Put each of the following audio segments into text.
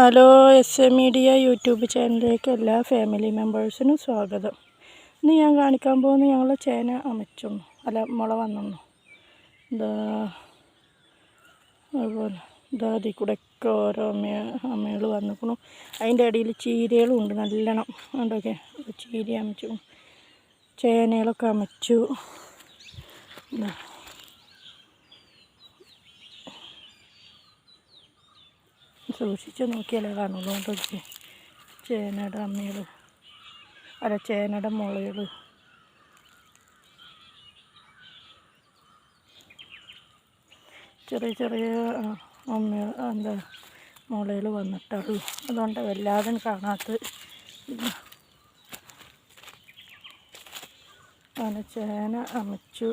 Hello S A media YouTube ചാനലിലേക്ക് എല്ലാ family മെമ്പേഴ്സിനും സ്വാഗതം. ഇന്ന് ഞാൻ കാണിക്കാൻ പോകുന്ന ഞങ്ങൾ ചേന അമച്ചൊന്നു അല്ല മുള വന്നു ഇതാ അതുപോലെ ഇതാ അതിൽ കൂടെ ഒക്കെ ഓരോ അമ്മ അമ്മകൾ വന്നിക്കണു അതിന്റെ ഇടയിൽ ചീരകളും ഉണ്ട് നല്ലോണം. ഉണ്ടൊക്കെ ചീര അമച്ചു ചേനകളൊക്കെ അമച്ചു ഇതാ സൂക്ഷിച്ച് നോക്കിയാലേ കാണുള്ളൂ. കേട്ടോ ചേനയുടെ അമ്മികൾ അല്ല ചേനയുടെ മുളകൾ ചെറിയ ചെറിയ അമ്മ എന്താ മുളകൾ വന്നിട്ടുള്ളൂ അതുകൊണ്ട് വല്ലാതെ കാണാത്ത അങ്ങനെ ചേന അമച്ചു.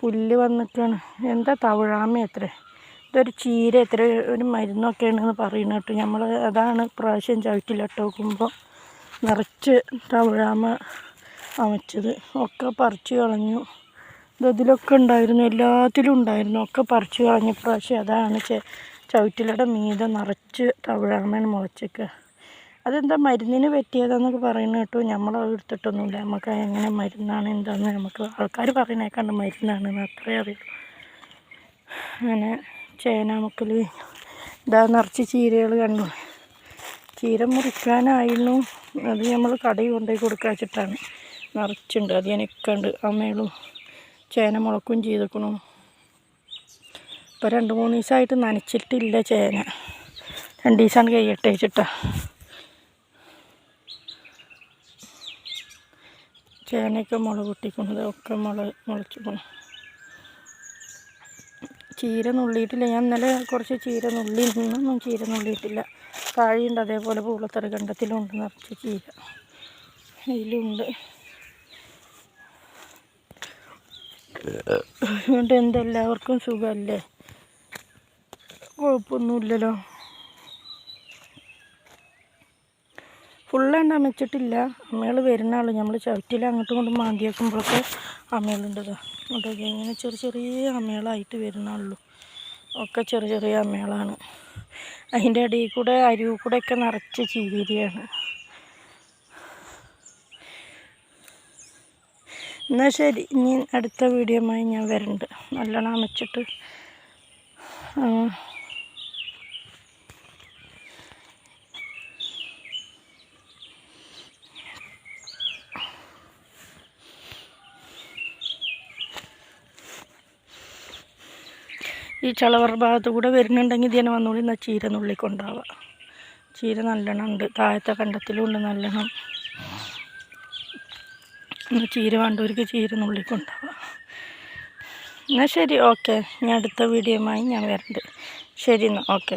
പുല്ല് വന്നിട്ടാണ്. എന്താ തവിഴാമ എത്ര ഇതൊരു ചീര എത്ര ഒരു മരുന്നൊക്കെയാണെന്ന് പറയുന്നത് കേട്ടോ നമ്മൾ അതാണ് പ്രാവശ്യം ചവിട്ടിലിട്ട് നോക്കുമ്പോൾ നിറച്ച് തവഴാമ അമച്ചത്. ഒക്കെ പറിച്ച് കളഞ്ഞു. ഇതിലൊക്കെ ഉണ്ടായിരുന്നു എല്ലാത്തിലും ഉണ്ടായിരുന്നു. ഒക്കെ പറിച്ച് കളഞ്ഞ. പ്രാവശ്യം അതാണ് ചവിട്ടിലയുടെ മീത നിറച്ച് തവഴാമയാണ് മുളച്ചൊക്കെ. അതെന്താ മരുന്നിന് പറ്റിയതാന്നൊക്കെ പറയുന്നത് കേട്ടോ. നമ്മൾ എടുത്തിട്ടൊന്നുമില്ല. നമുക്ക് എങ്ങനെ മരുന്നാണ് എന്താണെന്ന് നമുക്ക് ആൾക്കാർ പറയുന്നേക്കാണ്ട് മരുന്നാണെന്ന് അത്രേ അറിയുള്ളൂ. അങ്ങനെ ചേനാമുക്കൽ ഇതാ നിറച്ച് ചീരകൾ കണ്ടു. ചീര മുറിക്കാനായിരുന്നു. അത് നമ്മൾ കടയിൽ കൊണ്ടുപോയി കൊടുക്കാച്ചിട്ടാണ് നിറച്ചുണ്ട് അത് എനിക്കുണ്ട് അമ്മകളും ചേന മുളക്കും ചെയ്തേക്കണു. ഇപ്പോൾ രണ്ട് മൂന്ന് ദിവസമായിട്ട് നനച്ചിട്ടില്ല ചേന. രണ്ട് ദിവസമാണ് കഴിയട്ടെ വെച്ചിട്ടാ. ചേനയൊക്കെ മുള പൊട്ടിക്കുന്നത് ഒക്കെ മുള മുളച്ചിക്കണം ചീര നുള്ളിയിട്ടില്ല. ഞാൻ ഇന്നലെ കുറച്ച് ചീര നുള്ളി നിന്നൊന്നും ചീര നുള്ളിയിട്ടില്ല. താഴെയുണ്ട് അതേപോലെ പൂളത്തറ കണ്ടത്തിലുണ്ട് നിറച്ച് ചീര. അതിലുണ്ട് അതുകൊണ്ട് എന്തെല്ലാവർക്കും സുഖമല്ലേ? കുഴപ്പമൊന്നുമില്ലല്ലോ. ഫുള്ളെണ്ണ വെച്ചിട്ടില്ല അമ്മകൾ വരുന്ന ആൾ നമ്മൾ ചവിറ്റിൽ അങ്ങോട്ടും ഇങ്ങോട്ടും മാന്തി വെക്കുമ്പോഴൊക്കെ അമ്മകളുണ്ടത്. അതൊക്കെ ഇങ്ങനെ ചെറിയ ചെറിയ അമ്മകളായിട്ട് വരുന്നുള്ളൂ ഒക്കെ ചെറിയ ചെറിയ അമ്മകളാണ്. അതിന്റെ ഇടയിൽ കൂടെ അരിവ് കൂടെ ഒക്കെ നിറച്ച് ചീരിയാണ്. എന്നാൽ ശരി. ഇനി അടുത്ത വീഡിയോമായി ഞാൻ വരുന്നുണ്ട് നല്ലോണം അമച്ചിട്ട്. ഈ ചളവർ ഭാഗത്ത് കൂടെ വരുന്നുണ്ടെങ്കിൽ ഇതിനെ വന്നുകൂടി എന്നാൽ ചീര നുള്ളിക്കൊണ്ടാവുക ചീര നല്ലോണം ഉണ്ട്. താഴത്തെ കണ്ടത്തിലും ഉണ്ട് നല്ലോണം. ചീര വേണ്ടവർക്ക് ചീര നുള്ളിക്കൊണ്ടാവുക എന്നാൽ ശരി ഓക്കെ. ഞാൻ അടുത്ത വീഡിയോയുമായി ഞാൻ വരണ്ട്. ശരി എന്നാൽ ഓക്കെ.